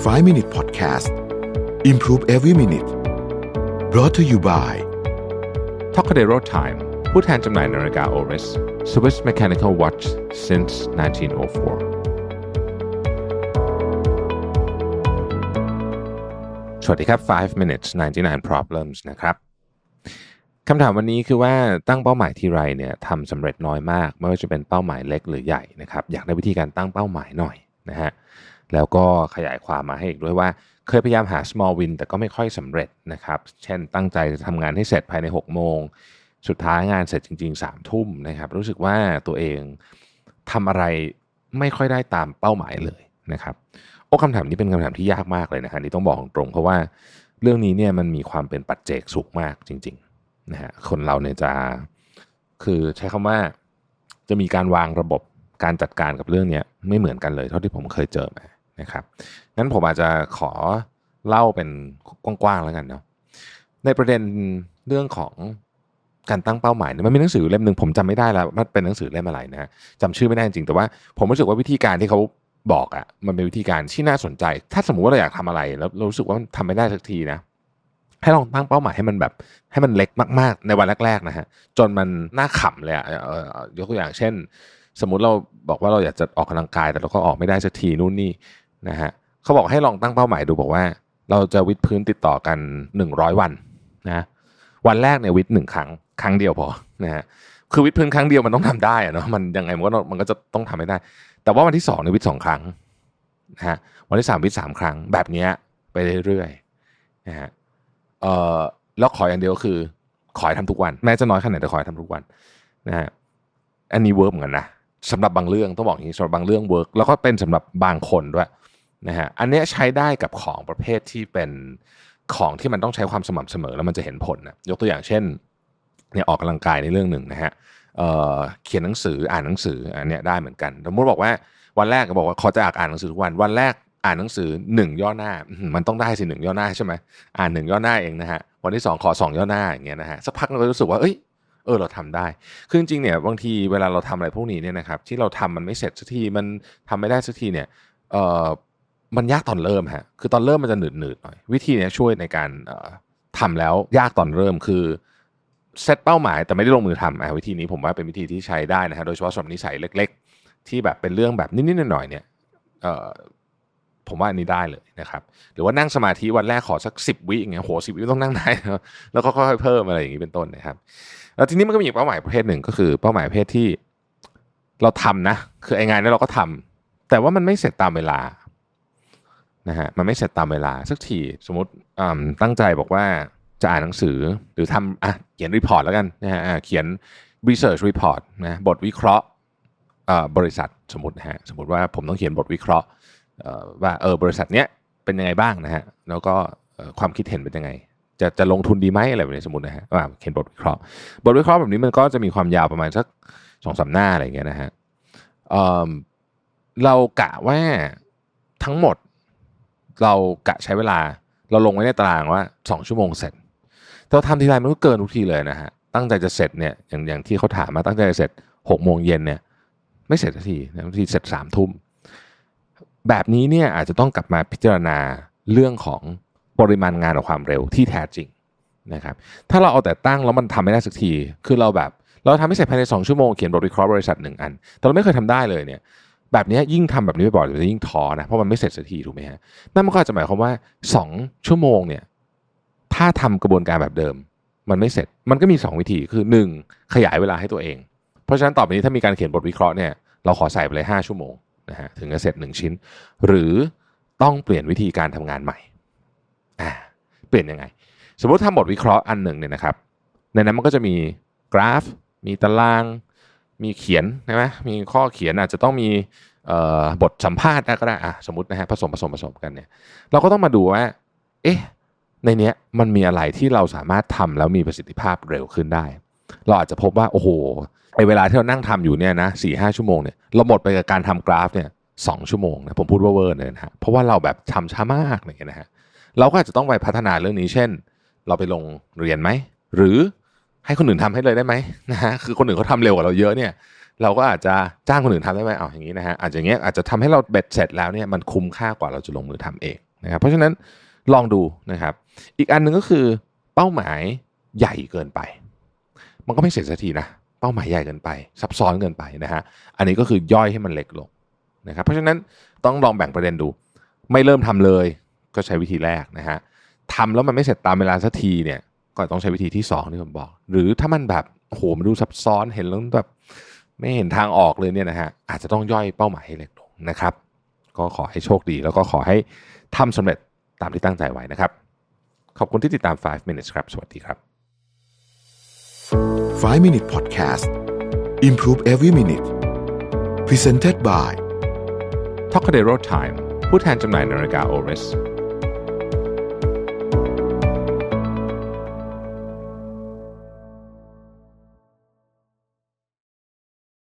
5 Minute Podcast Improve Every Minute brought to you by t o c a d e r o Time ผู้แทนจำหน่ายนาฬิกา Oris Swiss Mechanical Watch since 1904 สวัสดีครับ 5 minutes 99 problems นะครับคำถามวันนี้คือว่าตั้งเป้าหมายที่ไรเนี่ยทำสำเร็จน้อยมาก ไม่ว่าจะเป็นเป้าหมายเล็กหรือใหญ่นะครับ อยากได้วิธีการตั้งเป้าหมายหน่อยนะฮะ แล้วก็ขยายความมาให้อีกด้วยว่า เคยพยายามหา small win แต่ก็ไม่ค่อยสำเร็จนะครับ เช่นตั้งใจจะทำงานให้เสร็จภายใน 6 โมง สุดท้ายงานเสร็จจริง ๆ 3 ทุ่มนะครับ รู้สึกว่าตัวเองทำอะไรไม่ค่อยได้ตามเป้าหมายเลยนะครับโอ้คำถามนี้เป็นคำถามที่ยากมากเลยนะฮะนี่ต้องบอกตรงเพราะว่าเรื่องนี้เนี่ยมันมีความเป็นปัจเจกสูงมากจริงๆนะฮะคนเราเนี่ยจะคือใช้คำว่าจะมีการวางระบบการจัดการกับเรื่องนี้ไม่เหมือนกันเลยเท่าที่ผมเคยเจอมา นะครับงั้นผมอาจจะขอเล่าเป็นกว้างๆแล้วกันเนาะในประเด็นเรื่องของการตั้งเป้าหมายเนี่ยมันมีหนังสือเล่มหนึ่งผมจำไม่ได้แล้วมันเป็นหนังสือเล่มอะไรนะจำชื่อไม่ได้จริงแต่ว่า ผมรู้สึกว่าวิธีการที่เขาบอกอะ่ะมันเป็นวิธีการที่น่าสนใจ ถ้าสมมุติว่าเราอยากทำอะไรแล้วรู้สึกว่ามันทำไม่ได้สักทีนะให้ลองตั้งเป้าหมายให้มันแบบให้มันเล็กมากๆ ในวันแรกๆนะฮะจนมันน่าขำเลยอะ่ะยกตัวอย่างเช่น สมมุติเราบอกว่าเราอยากจะออกกำลังกายแต่เราก็ออกไม่ได้สักทีนู่นนี่ นะฮะเขาบอกให้ลองตั้งเป้าหมายดูบอกว่า เราจะวิดพื้นติดต่อกัน 100 วันนะวันแรกเนี่ยวิดหนึ่งครั้งครั้งเดียวพอนะฮะคือวิดพื้นครั้งเดียวมันต้องทำได้อะเนาะมันยังไงมันก็มันก็จะต้องทำให้ได้ แต่ว่าวันที่สองเนี่ยวิดสองครั้งนะฮะวันที่สามวิดสามครั้งแบบเนี้ยไปเรื่อยๆนะฮะเอ่อแล้วขออย่างเดียวคือ ขอให้ทำทุกวันแม้จะน้อยขนาดไหนแต่ขอให้ทำทุกวันนะฮะอันนี้เวิร์กเหมือนกันนะสำหรับบางเรื่องต้องบอกอย่างนี้สำหรับบางเรื่องเวิร์กแล้วก็เป็นสำหรับบางคนด้วย นะฮะอันนี้ใช้ได้กับของประเภทที่เป็นของที่มันต้องใช้ความสม่ำเสมอแล้วมันจะเห็นผลนะยกตัวอย่างเช่นเนี่ยออกกำลังกายในเรื่องหนึ่งนะฮะเเขียนหนังสืออ่านหนังสืออันนี้ได้เหมือนกันสมมติบอกว่าวันแรกก็บอกว่าขอจะอ่านหนังสือทุกวันวันแรกอ่านหนังสือหนึ่งย่อหน้า มันต้องได้สิหนึ่งย่อหน้าใช่ไหมอ่านหนึ่งย่อหน้าเองนะฮะวันที่สองขอสองย่อหน้าอย่างเงี้ยนะฮะสักพักเราก็รู้สึกว่าเอ้ยเออเราทำได้ คือจริงๆเนี่ยบางทีเวลาเราทำอะไรพวกนี้เนี่ยนะครับที่เราทำมันไม่เสร็จสักทีมันทำไม่ได้สักทีเนี่ยเออ มันยากตอนเริ่มฮะคือตอนเริ่มมันจะหนืดหนืดหน่อยวิธีนี้ช่วยในการทำแล้วยากตอนเริ่มคือเซตเป้าหมายแต่ไม่ได้ลงมือทำอะวิธีนี้ผมว่าเป็นวิธีที่ใช้ได้นะฮะโดยเฉพาะสำหรับนิสัยเล็ก ๆ ที่แบบเป็นเรื่องแบบนิดๆหน่อยๆเนี่ยผมว่าอันนี้ได้เลยนะครับหรือว่านั่งสมาธิวันแรกขอสักสิบวิอย่างเงี้ยโหสิบวิต้องนั่งได้แล้วก็ค่อยๆเพิ่มอะไรอย่างนี้เป็นต้นนะครับ แล้วทีนี้มันก็มีอีกเป้าหมายประเภทหนึ่งก็คือเป้าหมายประเภทที่เราทำนะ คือไอ้งานนี้เราก็ทำแต่ว่ามันไม่เสร็จตามเวลา นะฮะมันไม่เสร็จตามเวลาสักทีสมมติตั้งใจบอกว่าจะอ่านหนังสือหรือทำอะเขียนรีพอร์ตแล้วกันนะฮะเขียน research report นะบทวิเคราะห์บริษัทสมมตินะฮะสมมติว่าผมต้องเขียนบทวิเคราะห์ว่าเออบริษัทเนี้ยเป็นยังไงบ้างนะฮะแล้วก็ความคิดเห็นเป็นยังไง จะจะลงทุนดีไหมอะไรแบบนี้สมมตินะฮะว่าเขียนบทวิเคราะห์ บทวิเคราะห์แบบนี้มันก็จะมีความยาวประมาณสักสองสาหน้าอะไรอย่างเงี้ยนะฮะเเรากะว่าทั้งหมด เรากะใช้เวลา เราลงไว้ในตารางว่าสองชั่วโมงเสร็จแต่เราทำทีไรมันก็เกินทุกทีเลยนะฮะตั้งใจจะเสร็จเนี่ยอย่างอย่างที่เขาถามมาตั้งใจจะเสร็จหกโมงเย็นเนี่ยไม่เสร็จทีบางทีเสร็จสามทุ่มแบบนี้เนี่ยอาจจะต้องกลับมาพิจารณาเรื่องของปริมาณงานกับความเร็วที่แท้จริงนะครับถ้าเราเอาแต่ตั้งแล้วมันทำไม่ได้สักที คือเราแบบ เราทำให้เสร็จภายใน 2 ชั่วโมงเขียนบทวิเคราะห์บริษัทหนึ่งอัน แต่เราไม่เคยทำได้เลยเนี่ย แบบนี้ยิ่งทำแบบนี้บ่อยๆจะยิ่งท้อนะเพราะมันไม่เสร็จสักทีถูกไหมฮะนั่นมันก็จะหมายความว่า 2 ชั่วโมงเนี่ยถ้าทำกระบวนการแบบเดิม มันไม่เสร็จมันก็มี 2 วิธีคือ 1 ขยายเวลาให้ตัวเอง เพราะฉะนั้นต่อไปนี้ถ้ามีการเขียนบทวิเคราะห์เนี่ยเราขอใส่ไปเลย 5 ชั่วโมงนะฮะถึงจะเสร็จ 1 ชิ้น หรือต้องเปลี่ยนวิธีการทำงานใหม่อ่าเปลี่ยนยังไง สมมติทำบทวิเคราะห์อันหนึ่งเนี่ยนะครับในนั้นมันก็จะมีกราฟ มีตาราง มีเขียนใช่ไหมมีข้อเขียนอาจจะต้องมีบทสัมภาษณ์ก็ได้อะสมมตินะฮะผสมผสมผสมกันเนี่ยเราก็ต้องมาดูว่าเอ๊ะในเนี้ยมันมีอะไรที่เราสามารถทำแล้วมีประสิทธิภาพเร็วขึ้นได้ เราอาจจะพบว่าโอ้โหไอเวลาที่เรานั่งทำอยู่เนี่ยนะสี่ห้าชั่วโมงเนี่ยเราหมดไปกับการทำกราฟเนี่ยสองชั่วโมงนะผมพูดว่าเวอร์เลยนะฮะเพราะว่าเราแบบทำช้ามากอะไรเงี้ยนะฮะเราก็อาจจะต้องไปพัฒนาเรื่องนี้ เช่น เราไปลงเรียนไหมหรือ ให้คนอื่นทำให้เลยได้ไหมนะฮะคือคนอื่นเขาทาเร็วกว่าเราเยอะเนี่ยเราก็อาจจะจ้างคนอื่นทำได้ไหมเอาอย่างนี้นะฮะอาจจะอย่างเงี้ยอาจจะทำให้เราเบ็ดเสร็จแล้วเนี่ยมันคุ้มค่ากว่าเราจะลงมือทำเองนะครับเพราะฉะนั้นลองดูนะครับ อีกอันหนึ่งก็คือเป้าหมายใหญ่เกินไป มันก็ไม่เสร็จสักทีนะเป้าหมายใหญ่เกินไป ซับซ้อนเกินไปนะฮะอันนี้ก็คือย่อยให้มันเล็กลงนะครับเพราะฉะนั้นต้องลองแบ่งประเด็นดู ไม่เริ่มทำเลยก็ใช้วิธีแรกนะฮะทำแล้วมันไม่เสร็จตามเวลาสักทีเนี่ย ก็ต้องใช้วิธีที่สองที่ผมบอก หรือถ้ามันแบบโอ้โหมันดูซับซ้อนเห็นแล้วแบบไม่เห็นทางออกเลยเนี่ยนะฮะอาจจะต้องย่อยเป้าหมายให้เล็กลงนะครับ ก็ขอให้โชคดี แล้วก็ขอให้ทำสำเร็จตามที่ตั้งใจไว้นะครับ ขอบคุณที่ติดตาม 5 minutes ครับ สวัสดีครับ 5 Minute Podcast Improve Every Minute Presented by t o c a d e r o Time ผู้แทนจำหน่ายนาฬิกา Oris